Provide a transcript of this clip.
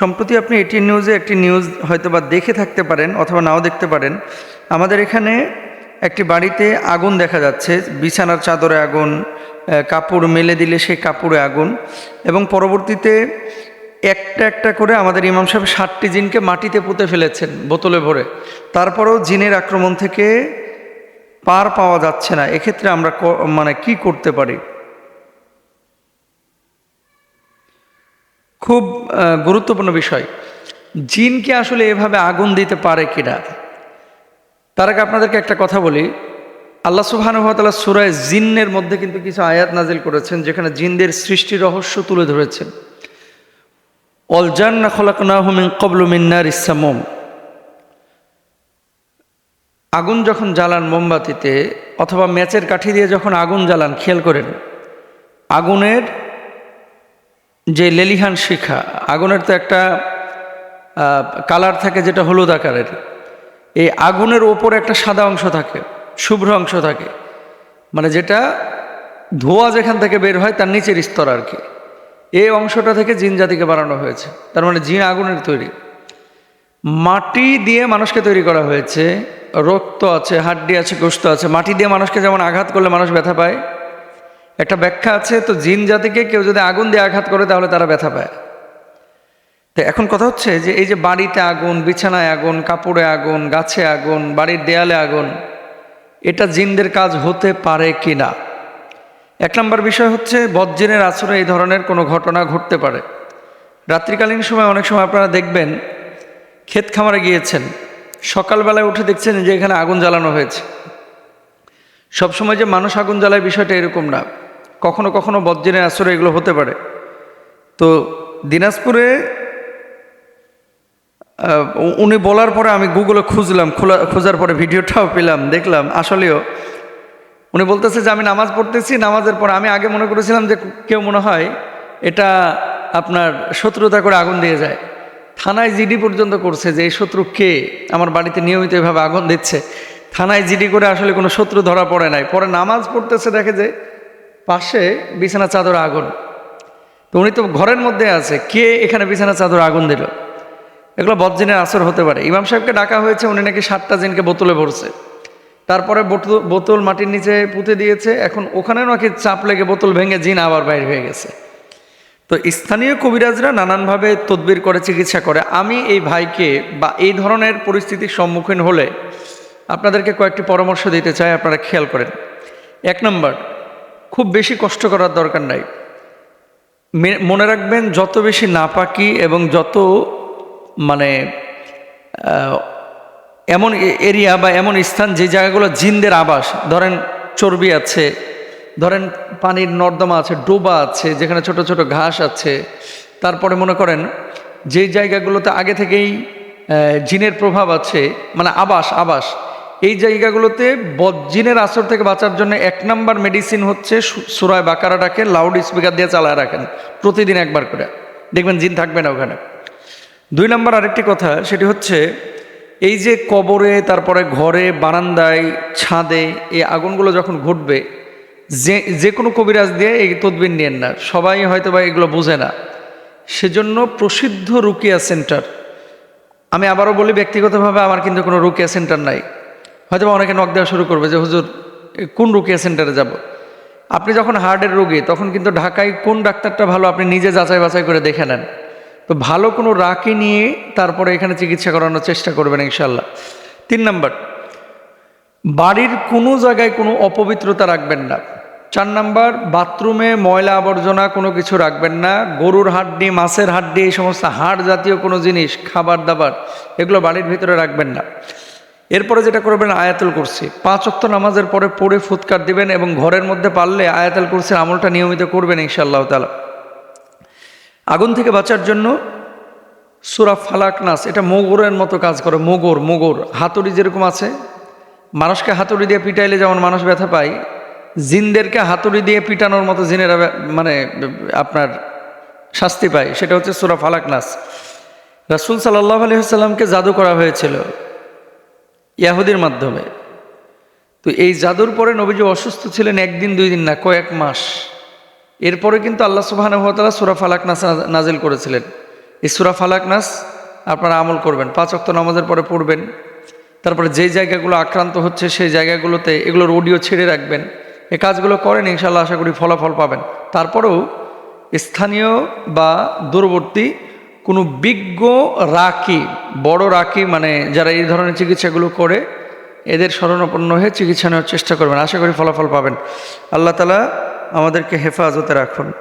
সম্প্রতি আপনি এটি নিউজে একটি নিউজ হয়তো বা দেখে থাকতে পারেন অথবা নাও দেখতে পারেন। আমাদের এখানে একটি বাড়িতে আগুন দেখা যাচ্ছে। বিছানার চাদরে আগুন কাপড় মেলে দিলে সেই কাপড়ে আগুন এবং পরবর্তীতে একটা একটা করে আমাদের ইমাম সাহেব ষাটটি জিনকে মাটিতে পুঁতে ফেলেছেন বোতলে ভরে। তারপরেও জিনের আক্রমণ থেকে পার পাওয়া যাচ্ছে না। এক্ষেত্রে আমরা মানে কি করতে পারি? খুব গুরুত্বপূর্ণ বিষয়। জিনকে আসলে এভাবে আগুন দিতে পারে কিনা? তার আগে আপনাদেরকে একটা কথা বলি। আল্লাহ সুবাহানুভাতালা সুরায় জিন্নের মধ্যে কিন্তু কিছু আয়াত নাজিল করেছেন, যেখানে জিনদের সৃষ্টি রহস্য তুলে ধরেছেন। অলজান্না খলাকনাহমিন কবলু মিন্নার ইসামম আগুন যখন জ্বালান মোমবাতিতে, অথবা ম্যাচের কাঠি দিয়ে যখন আগুন জ্বালান, খেয়াল করেন। আগুনের যে লেলিহান শিখা, আগুনের তো একটা কালার থাকে যেটা হলুদ আকারের। এই আগুনের ওপরে একটা সাদা অংশ থাকে, শুভ্র অংশ থাকে। মানে যেটা ধোঁয়া যেখান থেকে বের হয় তার নিচের স্তর আর কি। এই অংশটা থেকে জিন জাতিকে বানানো হয়েছে। তার মানে জিন আগুনের তৈরি। মাটি দিয়ে মানুষকে তৈরি করা হয়েছে। রক্ত আছে, হাড্ডি আছে গোস্ত আছে। মাটি দিয়ে মানুষকে যেমন আঘাত করলে মানুষ ব্যথা পায় একটা ব্যাখ্যা আছে, তো জিন জাতিকে কেউ যদি আগুন দিয়ে আঘাত করে, তাহলে তারা ব্যথা পায়। তো এখন কথা হচ্ছে যে, এই যে বাড়িতে আগুন, বিছানায় আগুন, কাপড়ে আগুন, গাছে আগুন, বাড়ির দেয়ালে আগুন, এটা জিনদের কাজ হতে পারে কি না? এক নম্বর বিষয় হচ্ছে বজ্জিনের আছরে এই ধরনের কোনো ঘটনা ঘটতে পারে। রাত্রিকালীন সময় অনেক সময় আপনারা দেখবেন, ক্ষেত খামারে গিয়েছেন, সকালবেলায় উঠে দেখছেন যে এখানে আগুন জ্বালানো হয়েছে। সবসময় যে মানুষ আগুন জ্বালায় বিষয়টা এরকম না। কখনো কখনো বজ্জিনের আছরে এগুলো হতে পারে। তো দিনাজপুরে উনি বলার পরে আমি গুগলে খুঁজলাম, খোলা, খোঁজার পরে ভিডিওটাও পেলাম, দেখলাম, আসলেও। উনি বলতেছে যে, আমি নামাজ পড়তেছি, নামাজের পর আমি আগে মনে করেছিলাম যে, কেউ মনে হয় এটা আপনার শত্রুতা করে আগুন দিয়ে যায়। থানায় জিডি পর্যন্ত করছে যে, এই শত্রু কে? আমার বাড়িতে নিয়মিত এভাবে আগুন দিচ্ছে। থানায় জিডি করে আসলে কোনো শত্রু ধরা পড়ে নাই। পরে নামাজ পড়তেছে, দেখে যে পাশে বিছানা চাদর আগুন। তো উনি তো ঘরের মধ্যে আছে, কে এখানে বিছানা চাদর আগুন দিল? এগুলো বদজিনের আসর হতে পারে। ইমাম সাহেবকে ডাকা হয়েছে, উনি নাকি সাতটা জিনকে বোতলে ভরছে। তারপরে বোতল মাটির নিচে পুঁতে দিয়েছে, এখন ওখানে নাকি চাপ লেগে বোতল ভেঙে জিন আবার বাইর হয়ে গেছে। তো স্থানীয় কবিরাজরা নানানভাবে তদবির করে, চিকিৎসা করে। আমি এই ভাইকে বা এই ধরনের পরিস্থিতির সম্মুখীন হলে আপনাদেরকে কয়েকটি পরামর্শ দিতে চাই, আপনারা খেয়াল করেন। এক নম্বর খুব বেশি কষ্ট করার দরকার নাই। মনে রাখবেন যত বেশি নাপাকি এবং যত মানে এমন এরিয়া বা এমন স্থান যে জায়গাগুলো জিনদের আবাস, ধরেন চর্বি আছে, ধরেন পানির নর্দমা আছে, ডোবা আছে, যেখানে ছোট ছোট ঘাস আছে, তারপরে মনে করেন যেই জায়গাগুলোতে আগে থেকেই জিনের প্রভাব আছে মানে আবাস আবাস এই জায়গাগুলোতে বজ্জিনের আসর থেকে বাঁচার জন্য এক নাম্বার মেডিসিন হচ্ছে সুরায় বাকারাটাকে লাউড স্পিকার দিয়ে চালায় রাখেন, প্রতিদিন একবার করে। দেখবেন জিন থাকবে না ওখানে। দুই নম্বর আরেকটি কথা, সেটি হচ্ছে এই যে কবরে, তারপরে ঘরে, বারান্দায়, ছাদে এই আগুনগুলো যখন ঘটবে, যে যে কোনো কবিরাজ দিয়ে এই তদবির নিয়েন না। সবাই হয়তো বা এগুলো বোঝে না। সেজন্য প্রসিদ্ধ রুকিয়া সেন্টার। আমি আবারও বলি ব্যক্তিগতভাবে আমার কিন্তু কোনো রুকিয়া সেন্টার নাই। হয়তো অনেকে নক দেওয়া শুরু করবে যে, হুজুর কোন রুকিয়া সেন্টারে যাব। আপনি যখন হার্টের রোগী, তখন কিন্তু ঢাকায় কোন ডাক্তারটা ভালো আপনি নিজে যাচাই বাছাই করে দেখে নেন। তো ভালো কোনো রাকি নিয়ে তারপরে এখানে চিকিৎসা করানোর চেষ্টা করবেন ইনশাল্লাহ তিন নম্বর, বাড়ির কোনো জায়গায় কোনো অপবিত্রতা রাখবেন না। চার নাম্বার, বাথরুমে ময়লা আবর্জনা কোনো কিছু রাখবেন না। গরুর হাড্ডি, মাছের হাড্ডি, এই সমস্ত হাড় জাতীয় কোনো জিনিস, খাবার দাবার, এগুলো বাড়ির ভিতরে রাখবেন না। এরপরে যেটা করবেন, আয়াতুল কুরসি। পাঁচ অক্ত নামাজের পরে পড়ে ফুৎকার দিবেন এবং ঘরের মধ্যে পারলে আয়াতুল কুরসির আমলটা নিয়মিত করবেন ইনশাআল্লাহ তালা আগুন থেকে বাঁচার জন্য সুরা ফালাক নাস, এটা মোগরের মতো কাজ করে, মোগর মোগর, হাতুড়ি যেরকম আছে, মানুষকে হাতুড়ি দিয়ে পিটাইলে যেমন মানুষ ব্যথা পায়, জিনদেরকে হাতুড়ি দিয়ে পিটানোর মতো জিনেরা মানে আপনার শাস্তি পায়, সেটা হচ্ছে সুরা ফালাক নাস। রাসুল সাল্লাহ আলহিহাল্লামকে জাদু করা হয়েছিল। ইয়াহুদির মাধ্যমে। তো এই জাদুর পরে নবীজি অসুস্থ ছিলেন একদিন, দুই দিন না, কয়েক মাস। এরপরে কিন্তু আল্লাহ সুবাহানুভতালা সুরা ফালাক নাস নাজিল করেছিলেন। ইসুরা ফালাক নাস আপনারা আমল করবেন, পাঁচ অক্ত নামাজের পরে পড়বেন। তারপরে যেই জায়গাগুলো আক্রান্ত হচ্ছে সেই জায়গাগুলোতে এগুলোর অডিও ছেড়ে রাখবেন। এ কাজগুলো করেন ইনশাল্লাহ আশা করি ফলাফল পাবেন। তারপরেও স্থানীয় বা দূরবর্তী কোনো বিজ্ঞ রাকি, বড় রাকি মানে যারা এই ধরনের চিকিৎসাগুলো করে, এদের স্মরণাপন্ন হয়ে চিকিৎসা নেওয়ার চেষ্টা করবেন। আশা করি ফলাফল পাবেন। আল্লাহ তালা আমাদেরকে হেফাজতে রাখুন।